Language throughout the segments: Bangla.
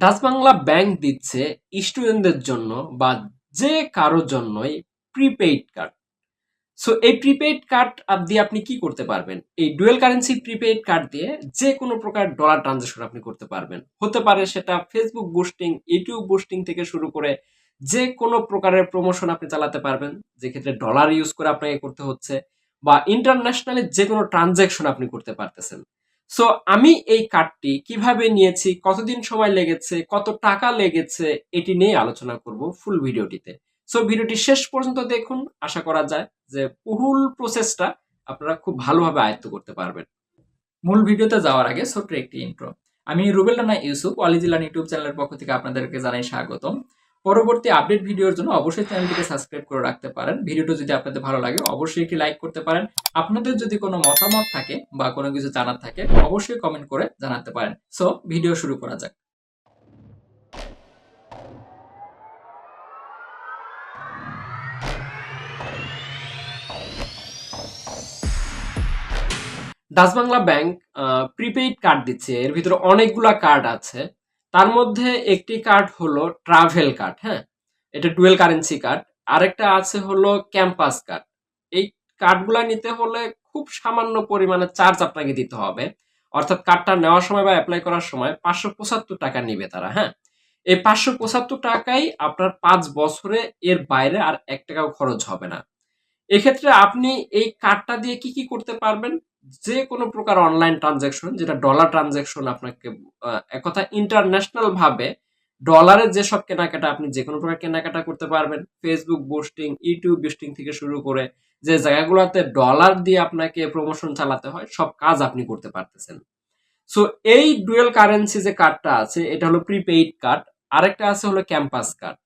ডাচ বাংলা ব্যাংক দিচ্ছে স্টুডেন্টদের জন্য বা যে কারোর জন্যই প্রিপেইড কার্ড। সো এই প্রিপেইড কার্ড দিয়ে আপনি কি করতে পারবেন? এই ডুয়েল কারেন্সি প্রিপেইড কার্ড দিয়ে যে কোনো প্রকার ডলার ট্রানজাকশন আপনি করতে পারবেন। হতে পারে সেটা ফেসবুক বুস্টিং ইউটিউব বুস্টিং থেকে শুরু করে যে কোনো প্রকারের প্রমোশন আপনি চালাতে পারবেন। যে ক্ষেত্রে ডলার ইউজ করে আপনাকে করতে হচ্ছে বা ইন্টারন্যাশনালি যে কোনো ট্রানজাকশন আপনি করতে পারতেছেন। সো আমি এই কার্ডটি কীভাবে নিয়েছি, কতদিন সময় লেগেছে, কত টাকা লেগেছে, এটি নিয়ে আলোচনা করব ফুল ভিডিওটিতে। সো ভিডিওটি শেষ পর্যন্ত দেখুন, আশা করা যায় যে ফুল প্রসেসটা আপনারা খুব ভালোভাবে আয়ত্ত করতে পারবেন। মূল ভিডিওতে যাওয়ার আগে ছোট্ট একটি ইন্ট্রো আমি রুবেল রানা ইউসুফ অলিজিলান ইউটিউব চ্যানেলের পক্ষ থেকে আপনাদেরকে জানাই স্বাগতম। পরবর্তী আপডেট ভিডিওর জন্য অবশ্যই চ্যানেলটিকে সাবস্ক্রাইব করে রাখতে পারেন। ভিডিওটা যদি আপনাদের ভালো লাগে, অবশ্যই একটি লাইক করতে পারেন। আপনাদের যদি কোনো মতামত থাকে বা কোনো কিছু জানার থাকে, অবশ্যই কমেন্ট করে জানাতে পারেন। সো ভিডিও শুরু করা যাক। Dutch Bangla bank prepaid card দিচ্ছে। এর ভিতরে অনেকগুলা কার্ড আছে। তার মধ্যে একটি কার্ড হলো ট্রাভেল কার্ড হ্যাঁ? এটা ডুয়েল কারেন্সি কার্ড আরেকটা আছে হলো ক্যাম্পাস কার্ড এই কার্ডগুলা নিতে হলে খুব সামান্য পরিমাণে চার্জ আপনাকে দিতে হবে। অর্থাৎ কার্ডটা নেওয়ার সময় বা অ্যাপ্লাই করার সময় পাঁচশো পঁচাত্তর টাকা নিবে তারা হ্যাঁ? এই পাঁচশো পঁচাত্তর টাকাই আপনার পাঁচ বছরে এর বাইরে আর এক টাকাও খরচ হবে না। এক্ষেত্রে আপনি এই কার্ডটা দিয়ে কি কি করতে পারবেন? যে কোনো প্রকার অনলাইন ট্রানজ্যাকশন যেটা ডলার ট্রানজ্যাকশন আপনাকে এক কথা ইন্টারন্যাশনাল ভাবে ডলারের যেসব কেনাকাটা আপনি যে কোনো প্রকার কেনাকাটা করতে পারবেন। ফেসবুক বুস্টিং ইউটিউব বুস্টিং থেকে শুরু করে যে জায়গাগুলোতে ডলার দিয়ে আপনাকে প্রমোশন চালাতে হয়, সব কাজ আপনি করতে পারতেছেন। সো এই ডুয়েল কারেন্সি যে কার্ডটা আছে, এটা হলো প্রিপেইড কার্ড আরেকটা আছে হলো ক্যাম্পাস কার্ড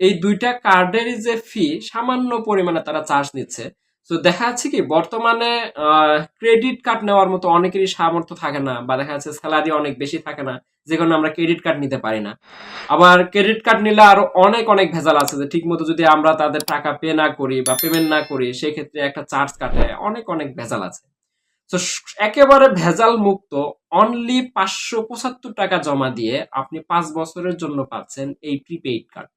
এই দুইটা কার্ডেরই যে ফি সামান্য পরিমাণে তারা চার্জ নিচ্ছে। তো দেখা যাচ্ছে কি বর্তমানে ক্রেডিট কার্ড নেওয়ার মতো অনেকেরই সামর্থ্য থাকে না বা দেখা যাচ্ছে স্যালারি অনেক বেশি থাকে না, যে কারণে আমরা ক্রেডিট কার্ড নিতে পারি না। আবার ক্রেডিট কার্ড নিলে আরও অনেক অনেক ভেজাল আছে যে ঠিক মতো যদি আমরা তাদের টাকা পে না করি বা পেমেন্ট না করি, সেক্ষেত্রে একটা চার্জ কাটে, অনেক অনেক ভেজাল আছে। তো একেবারে ভেজাল মুক্ত অনলি পাঁচশো পঁচাত্তর টাকা জমা দিয়ে আপনি পাঁচ বছরের জন্য পাচ্ছেন এই প্রিপেইড কার্ড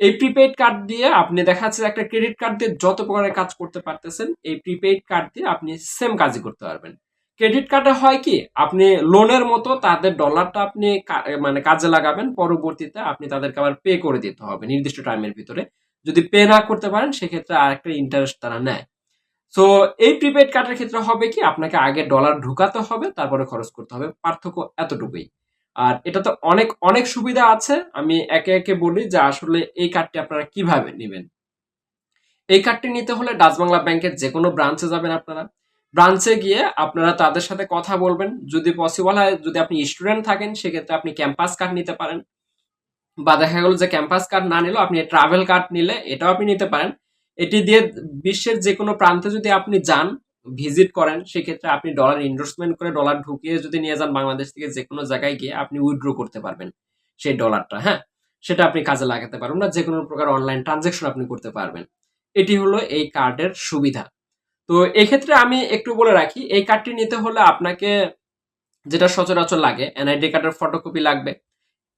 এই প্রিপেইড কার্ড দিয়ে আপনি দেখা যাচ্ছে একটা ক্রেডিট কার্ড দিয়ে যত প্রকারের কাজ করতে পারতেছেন, এই প্রিপেইড কার্ড দিয়ে আপনি সেম কাজই করতে পারবেন। ক্রেডিট কার্ডে হয় কি, আপনি লোনের মতো তাদের ডলারটা আপনি মানে কাজে লাগাবেন, পরবর্তীতে আপনি তাদেরকে আবার পে করে দিতে হবে নির্দিষ্ট টাইমের ভিতরে। যদি পে না করতে পারেন, সেক্ষেত্রে আরেকটা ইন্টারেস্ট তারা নেয়। সো এই প্রিপেড কার্ডের ক্ষেত্রে হবে কি, আপনাকে আগে ডলার ঢুকাতে হবে, তারপরে খরচ করতে হবে। পার্থক্য এতটুকুই। আর এটাতে অনেক অনেক সুবিধা আছে। আমি একে একে বলি যে আসলে এই কার্ডটি আপনারা কীভাবে নেবেন। এই কার্ডটি নিতে হলে ডাচ বাংলা ব্যাংকের যে কোনো ব্রাঞ্চে যাবেন আপনারা। ব্রাঞ্চে গিয়ে আপনারা তাদের সাথে কথা বলবেন। যদি পসিবল হয়, যদি আপনি স্টুডেন্ট থাকেন, সেক্ষেত্রে আপনি ক্যাম্পাস কার্ড নিতে পারেন। বা দেখা গেল যে ক্যাম্পাস কার্ড না নিলেও আপনি ট্রাভেল কার্ড নিলে এটাও আপনি নিতে পারেন। এটি দিয়ে বিশ্বের যে কোনো প্রান্তে যদি আপনি যান ভিজিট করেন, সেক্ষেত্রে আপনি ডলার ইনভেস্টমেন্ট করে ডলার ঢুকিয়ে যদি নিয়ে যান বাংলাদেশ থেকে যে কোনো জায়গায় গিয়ে আপনি উইথড্র করতে পারবেন সেই ডলারটা হ্যাঁ? সেটা আপনি কাজে লাগাতে পারবেন না যে কোনো প্রকার অনলাইন ট্রানজেকশন আপনি করতে পারবেন। এটি হলো এই কার্ডের সুবিধা। তো এক্ষেত্রে আমি একটু বলে রাখি, এই কার্ডটি নিতে হলে আপনাকে যেটা সচরাচর লাগে এনআইডি কার্ডের ফটোকপি লাগবে,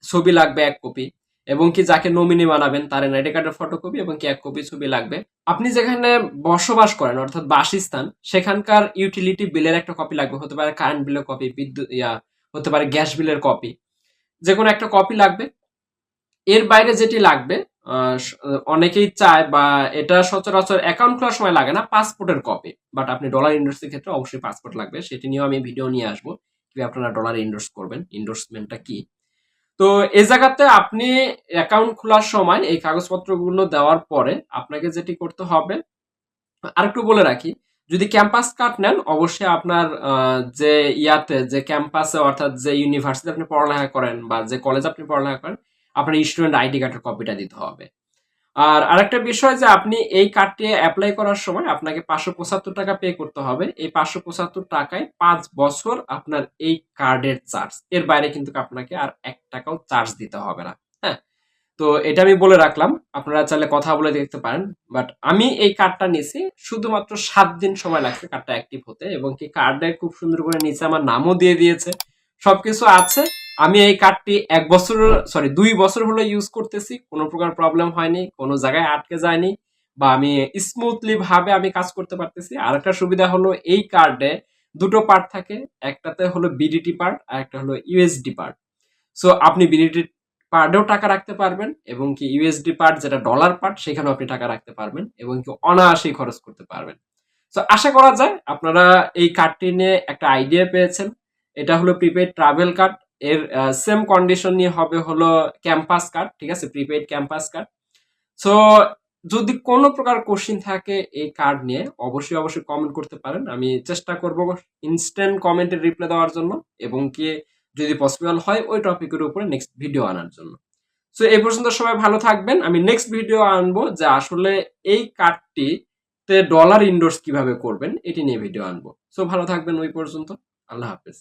ছবি লাগবে এক কপি এবং কি যাকে নমিনি বানাবেন, তার এনআইডি কার্ডের ফটোকপি এবং কি এক কপি ছবি লাগবে। আপনি যেখানে বসবাস করেন, অর্থাৎ বাসস্থান, সেখানকার ইউটিলিটি বিলের একটা কপি লাগবে। হতে পারে কারেন্ট বিলের কপি বিদ্যুৎ, ইয়া, হতে পারে গ্যাস বিলের কপি যে কোনো একটা কপি লাগবে। এর বাইরে যেটি লাগবে অনেকেই চায় বা এটা সচরাচর অ্যাকাউন্ট খোলার সময় লাগে না পাসপোর্টের কপি বাট আপনি ডলার ইন্ডোর্সের ক্ষেত্রে অবশ্যই পাসপোর্ট লাগবে। সেটি নিয়েও আমি ভিডিও নিয়ে আসব। কীভাবে আপনারা ডলার ইন্ডোর্স করবেন? ইন্ডোর্সমেন্টটা কি? তো এই জায়গাতে আপনি অ্যাকাউন্ট খোলার সময় এই কাগজপত্রগুলো দেওয়ার পরে আপনাকে যেটি করতে হবে, আরেকটু বলে রাখি, যদি ক্যাম্পাস কার্ড নেন, অবশ্যই আপনার যে ইয়াতে, যে ক্যাম্পাসে অর্থাৎ যে ইউনিভার্সিটি আপনি পড়ালেখা করেন বা যে কলেজ আপনি পড়ালেখা করেন, আপনার স্টুডেন্ট আইডি কার্ডের কপিটা দিতে হবে। আর আরেকটা বিষয় যে আপনি এই কার্ডটি অ্যাপ্লাই করার সময় আপনাকে পাঁচশো পঁচাত্তর টাকা পে করতে হবে। এই পাঁচশো পঁচাত্তর টাকায় পাঁচ বছর আপনার এই কার্ডের চার্জ এর বাইরে কিন্তু আপনাকে আর এক টাকাও চার্জ দিতে হবে না। হ্যাঁ? তো এটা আমি বলে রাখলাম। আপনারা চাইলে কথা বলে দেখতে পারেন। বাট আমি এই কার্ডটা নিয়েছি। শুধুমাত্র সাত দিন সময় লাগছে কার্ডটা অ্যাক্টিভ হতে এবং কি কার্ডে খুব সুন্দর করে নিচে আমার নামও দিয়ে দিয়েছে। সবকিছু আছে। আমি এই কার্ডটি এক বছর সরি দুই বছর হলো ইউজ করতেছি। কোনো প্রকার প্রবলেম হয়নি, কোনো জায়গায় আটকে যায়নি বা আমি স্মুথলি ভাবে আমি কাজ করতে পারতেছি। আর একটা সুবিধা হলো এই কার্ডে দুটো পার্ট থাকে, একটাতে হলো বিডিটি পার্ট আর একটা হলো ইউএসডি পার্ট সো আপনি বিডিটি পার্টেও টাকা রাখতে পারবেন এবং কি ইউএসডি পার্ট যেটা ডলার পার্ট সেখানেও আপনি টাকা রাখতে পারবেন এবং কি অনায়াসেই খরচ করতে পারবেন। সো আশা করা যায় আপনারা এই কার্ডটি নিয়ে একটা আইডিয়া পেয়েছেন। এটা হলো প্রিপেড ট্রাভেল কার্ড এর সেম কন্ডিশন নিয়ে হবে হলো ক্যাম্পাস কার্ড ঠিক আছে? প্রিপেড ক্যাম্পাস কার্ড সো যদি কোনো প্রকার কোশ্চিন থাকে এই কার্ড নিয়ে, অবশ্যই অবশ্যই কমেন্ট করতে পারেন। আমি চেষ্টা করব ইনস্ট্যান্ট কমেন্টের রিপ্লাই দেওয়ার জন্য এবং কি যদি পসিবল হয়, ওই টপিকের উপরে নেক্সট ভিডিও আনার জন্য। সো এই পর্যন্ত সবাই ভালো থাকবেন। আমি নেক্সট ভিডিও আনব যে আসলে এই কার্ডটি তে ডলার ইন্ডোর্স কীভাবে করবেন, এটি নিয়ে ভিডিও আনব। সো ভালো থাকবেন ওই পর্যন্ত। আল্লাহ হাফেজ।